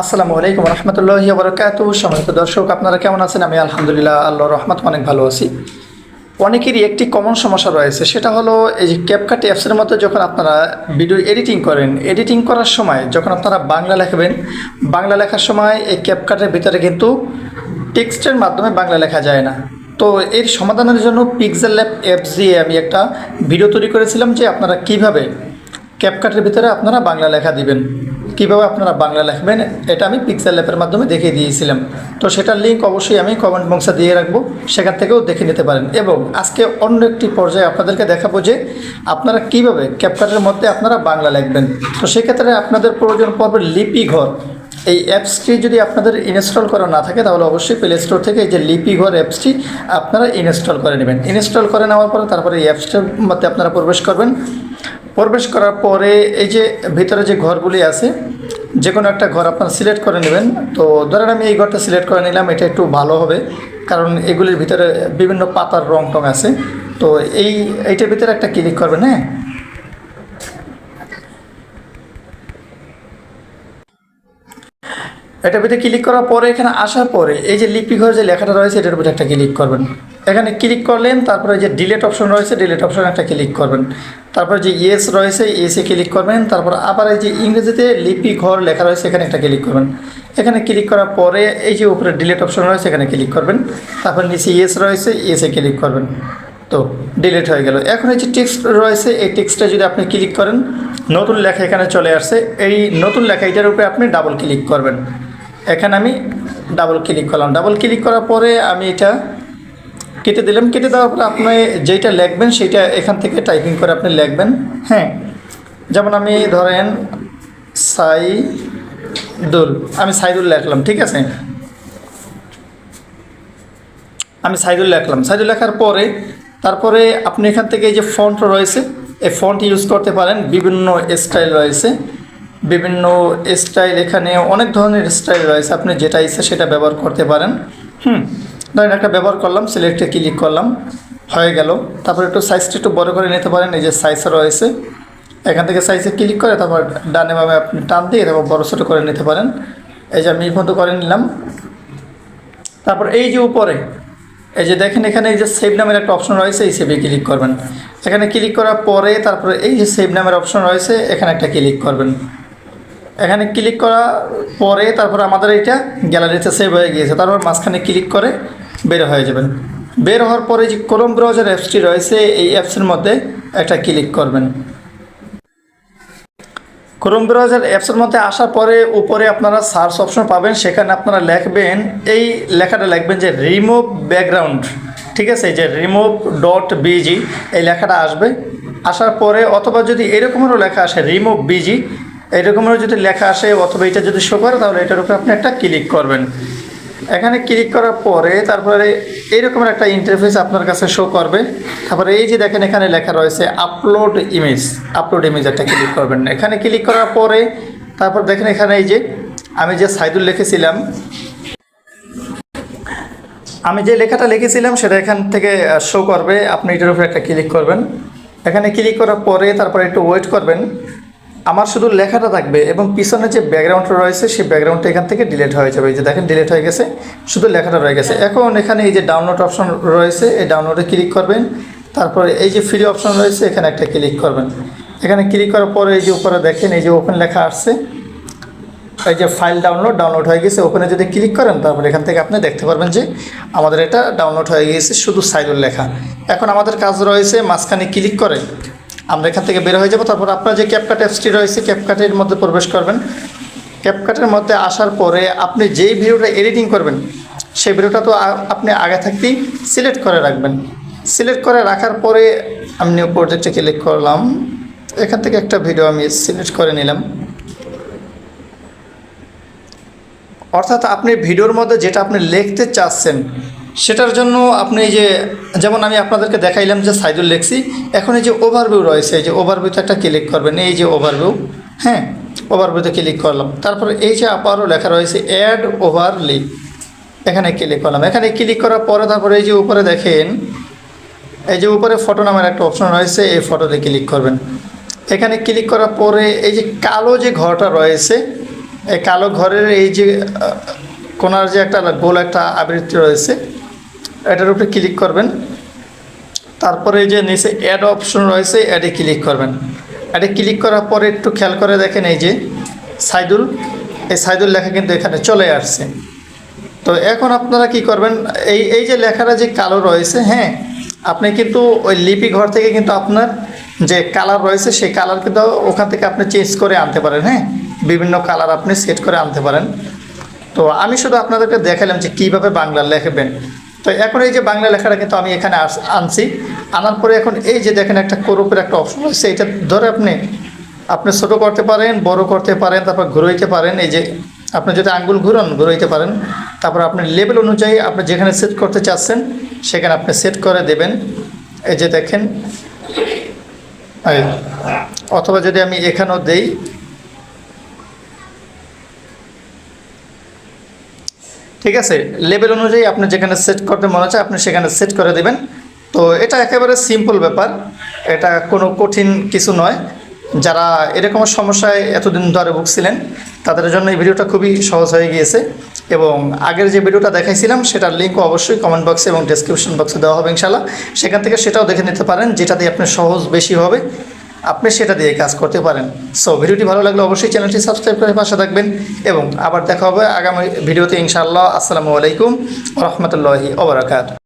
আসসালামু আলাইকুম রহমতুল্লাহি বরকাত সম্মানিত দর্শক, আপনারা কেমন আছেন? আমি আলহামদুলিল্লাহ আল্লাহ রহমত, অনেক ভালো আছি। অনেকেরই একটি কমন সমস্যা রয়েছে, সেটা হলো এই যে ক্যাপকাট অ্যাপসের মধ্যে যখন আপনারা ভিডিও এডিটিং করেন এডিটিং করার সময় যখন আপনারা বাংলা লেখবেন, বাংলা লেখার সময় এই ক্যাপকাটের ভিতরে কিন্তু টেক্সটের মাধ্যমে বাংলা লেখা যায় না। তো এর সমাধানের জন্য পিক্সেল ল্যাব অ্যাপস দিয়ে আমি একটা ভিডিও তৈরি করেছিলাম যে আপনারা কীভাবে ক্যাপকাটের ভিতরে আপনারা বাংলা লেখা দিবেন। কীভাবে আপনারা বাংলা লিখবেন, এটা আমি পিক্সেল অ্যাপের মাধ্যমে দেখিয়ে দিয়েছিলাম। তো সেটার লিঙ্ক অবশ্যই আমি কমেন্ট বক্সে দিয়ে রাখব, সেখান থেকেও দেখে নিতে পারেন। এবং আজকে অন্য একটি পর্যায়ে আপনাদেরকে দেখাবো যে আপনারা কীভাবে ক্যাপকাটের মধ্যে আপনারা বাংলা লিখবেন। তো সেক্ষেত্রে আপনাদের প্রয়োজন পড়বে লিপি ঘর। এই অ্যাপসটি যদি আপনাদের ইনস্টল করা না থাকে, তাহলে অবশ্যই প্লে স্টোর থেকে এই যে লিপি ঘর অ্যাপসটি আপনারা ইনস্টল করে নেবেন। ইনস্টল করে নেওয়ার পরে তারপরে এই অ্যাপসটার মধ্যে আপনারা প্রবেশ করবেন। প্রবেশ করার পরে এই যে ভিতরে যে ঘরগুলি আছে যে কোনো একটা ঘর আপনারা সিলেক্ট করে নেবেন। তো ধরেন আমি এই ঘরটা সিলেক্ট করে নিলাম, এটা একটু ভালো হবে, কারণ এগুলির ভিতরে বিভিন্ন পাতার রং টং আছে। তো এই, এইটার ভিতরে একটা ক্লিক করবেন হ্যাঁ? এটার ভিতরে ক্লিক করার পরে, এখানে আসার পরে এই যে লিপি ঘর যে লেখাটা রয়েছে, এটার উপরে একটা ক্লিক করবেন। এখানে ক্লিক করলেন, তারপরে যে ডিলেট অপশন রয়েছে ডিলেট অপশন একটা ক্লিক করবেন। তারপরে যে ইয়েস রয়েছে, ইয়েসে ক্লিক করবেন। তারপর আবার এই যে ইংরেজিতে লিপি ঘর লেখা রয়েছে, এখানে একটা ক্লিক করবেন। এখানে ক্লিক করার পরে এই যে উপরে ডিলেট অপশন রয়েছে, এখানে ক্লিক করবেন। তারপর নিচে ইয়েস রয়েছে, ইয়েসে ক্লিক করবেন। তো ডিলিট হয়ে গেল। এখন এই যে টেক্সট রয়েছে, এই টেক্সটে যদি আপনি ক্লিক করেন, নতুন লেখা এখানে চলে আসছে। এই নতুন লেখা এটার উপরে আপনি ডাবল ক্লিক করবেন। এখানে আমি ডাবল ক্লিক করলাম। ডাবল ক্লিক করার পরে আমি এটা কেটে দিলাম, কেটে দেওয়ার পরে আপনি যেইটা লিখবেন সেইটা এখান থেকে টাইপিং করে আপনি লিখবেন। হ্যাঁ যেমন আমি ধরেন সাইদুল, আমি সাইদুল লিখলাম, ঠিক আছে? আমি সাইদুল লিখলাম। সাইদুল লেখার পরে, তারপরে আপনি এখান থেকে এই যে ফন্ট রয়েছে, এই ফন্ট ইউজ করতে পারেন, বিভিন্ন স্টাইল রয়েছে। বিভিন্ন স্টাইল এখানে অনেক ধরনের স্টাইল রয়েছে, আপনি যেটা ইচ্ছে সেটা ব্যবহার করতে পারেন। হুম। ধরেন একটা ব্যবহার করলাম, সিলেক্টে ক্লিক করলাম, হয়ে গেল। তারপর একটু সাইজটা একটু বড় করে নিতে পারেন, এই যে সাইজ রয়েছে। এখান থেকে সাইজে ক্লিক করে তারপর ডানে বামে আপনি টান দিয়ে তারপর বড়ো ছোটো করে নিতে পারেন। এই যে আমি মতো করে নিলাম। তারপর এই যে উপরে, এই যে দেখেন এখানে এই যে সেভ নামের একটা অপশন রয়েছে, এই সেভে ক্লিক করবেন। এখানে ক্লিক করার পরে তারপরে এই যে সেভ নামের অপশন রয়েছে, এখানে একটা ক্লিক করবেন। এখানে ক্লিক করার পরে তারপর আমাদের এটা গ্যালারিতে সেভ হয়ে গিয়েছে। তারপর মাঝখানে ক্লিক করে বের হয়ে যাবেন। বের হওয়ার পরে যে ক্রোম ব্রাউজার অ্যাপসটি রয়েছে, এই অ্যাপসের মধ্যে একটা ক্লিক করবেন। ক্রোম ব্রাউজার অ্যাপসের মধ্যে আসার পরে উপরে আপনারা সার্চ অপশন পাবেন, সেখানে আপনারা লিখবেন, এই লেখাটা লিখবেন যে রিমুভ ব্যাকগ্রাউন্ড। ঠিক আছে? যে রিমুভ ডট বিজি, এই লেখাটা আসবে। আসার পরে অথবা যদি এরকমেরও লেখা আসে, রিমুভ বিজি, এরকমেরও যদি লেখা আসে, অথবা এটা যদি শো করে, তাহলে এটার উপরে আপনি একটা ক্লিক করবেন। এখানে ক্লিক করার পরে তারপরে এইরকমের একটা ইন্টারফেস আপনার কাছে শো করবে। তারপরে এই যে দেখেন এখানে লেখা রয়েছে আপলোড ইমেজ আপলোড ইমেজ একটা ক্লিক করবেন। এখানে ক্লিক করার পরে তারপর দেখেন এখানে এই যে আমি যে সাইদুল লিখেছিলাম, আমি যে লেখাটা লিখেছিলাম সেটা এখান থেকে শো করবে। আপনি এটার উপরে একটা ক্লিক করবেন। এখানে ক্লিক করার পরে তারপরে একটু ওয়েট করবেন। আমার শুধু লেখাটা থাকবে এবং পিছনে যে ব্যাকগ্রাউন্ডটা রয়েছে সেই ব্যাকগ্রাউন্ডটা এখান থেকে ডিলিট হয়ে যাবে। এই যে দেখেন ডিলিট হয়ে গেছে। শুধু লেখাটা রয়ে গেছে। এখন এখানে এই যে ডাউনলোড অপশন রয়েছে এই ডাউনলোডে ক্লিক করবেন। তারপরে এই যে ফ্রি অপশন রয়েছে এখানে একটা ক্লিক করবেন। এখানে ক্লিক করার পরে এই যে উপরে দেখেন এই যে ওপেন লেখা আসছে। এই যে ফাইল ডাউনলোড ডাউনলোড হয়ে গেছে। ওখানে যদি ক্লিক করেন তারপর এখান থেকে আপনি দেখতে পারবেন যে আমাদের এটা ডাউনলোড হয়ে গিয়েছে শুধু সাইডুল লেখা। এখন আমাদের কাজ রয়েছে মাঝখানে ক্লিক করে। আমরা এখান থেকে বের হয়ে যাব। তারপর আপনার যে ক্যাপকাট অ্যাপসটি রয়েছে ক্যাপকাটের মধ্যে প্রবেশ করবেন। ক্যাপকাটের মধ্যে আসার পরে আপনি যেই ভিডিওটা এডিটিং করবেন, সেই ভিডিওটা তো আপনি আগে থাকতেই সিলেক্ট করে রাখবেন। সিলেক্ট করে রাখার পরে আমি নিউ প্রজেক্টে ক্লিক করলাম। এখান থেকে একটা ভিডিও আমি সিলেক্ট করে নিলাম। অর্থাৎ আপনি ভিডিওর মধ্যে যেটা আপনি লিখতে চাচ্ছেন সেটার জন্য আপনি যে, যেমন আমি আপনাদেরকে দেখাইলাম যে সাইদুল লেখছি এখন এই যে ওভারভিউ রয়েছে, এই যে ওভারভিউতে একটা ক্লিক করবেন, এই যে ওভারভিউ হ্যাঁ ওভারভিউতে ক্লিক করলাম। তারপরে এই যে আপারও লেখা রয়েছে অ্যাড ওভারলি এখানে ক্লিক করলাম। এখানে ক্লিক করার পরে তারপরে এই যে উপরে দেখেন, এই যে উপরে ফটো নামের একটা অপশন রয়েছে, এই ফটোতে ক্লিক করবেন। এখানে ক্লিক করার পরে এই যে কালো যে ঘরটা রয়েছে, এই কালো ঘরের এই যে কোনার যে একটা গোল একটা আবৃত্তি রয়েছে এটার উপরে ক্লিক করবেন। তারপরে যে নিচে অ্যাড অপশন রয়েছে অ্যাডে ক্লিক করবেন। অ্যাডে ক্লিক করার পরে একটু খেয়াল করে দেখেন এই যে সাইদুল। এই সাইদুল লেখা কিন্তু এখানে চলে আসছে। তো এখন আপনারা কি করবেন, এই এই যে লেখাটা যে কালো রয়েছে হ্যাঁ আপনি কিন্তু ওই লিপি ঘর থেকে কিন্তু আপনার যে কালার রয়েছে, সেই কালার কিন্তু ওখান থেকে আপনি চেঞ্জ করে আনতে পারেন হ্যাঁ বিভিন্ন কালার আপনি সেট করে আনতে পারেন। তো আমি শুধু আপনাদেরকে দেখালাম যে কীভাবে বাংলা লেখবেন। তো এখন এই যে বাংলা লেখাটা কিন্তু আমি এখানে আনছি। আনার পরে এখন এই যে দেখেন একটা করুপের একটা অপশন রয়েছে, এটা ধরে আপনি আপনি ছোটো করতে পারেন, বড় করতে পারেন, তারপর ঘুরোইতে পারেন। এই যে আপনি যদি আঙ্গুল ঘুরান, ঘুরোইতে পারেন। তারপর আপনি লেভেল অনুযায়ী আপনি যেখানে সেট করতে চাচ্ছেন, সেখানে আপনি সেট করে দেবেন। এই যে দেখেন অথবা যদি আমি এখানেও দেই ঠিক আছে লেভেল অনুযায়ী আপনি যেখানে সেট করতে মনে হচ্ছে আপনি সেখানে সেট করে দেবেন। তো এটা একেবারে সিম্পল ব্যাপার, এটা কোনো কঠিন কিছু নয়। যারা এরকম সমস্যায় এতদিন ধরে ভুগছিলেন, তাদের জন্য এই ভিডিওটা খুবই সহজ হয়ে গিয়েছে। এবং আগের যে ভিডিওটা দেখাইছিলাম, সেটার লিঙ্ক অবশ্যই কমেন্ট বক্সে এবং ডেসক্রিপশন বক্সে দেওয়া হবে ইনশাল্লাহ সেখান থেকে সেটাও দেখে নিতে পারেন যেটা দিয়ে আপনার সহজ বেশি হবে। আপনি সেটা দিয়ে কাজ করতে পারেন। সো ভিডিওটি ভালো লাগলে অবশ্যই চ্যানেলটি সাবস্ক্রাইব করে পাশে থাকবেন এবং আবার দেখা হবে আগামী ভিডিওতে ইনশাআল্লাহ। আসসালামু আলাইকুম রহমতুল্লাহি ওবরাকাত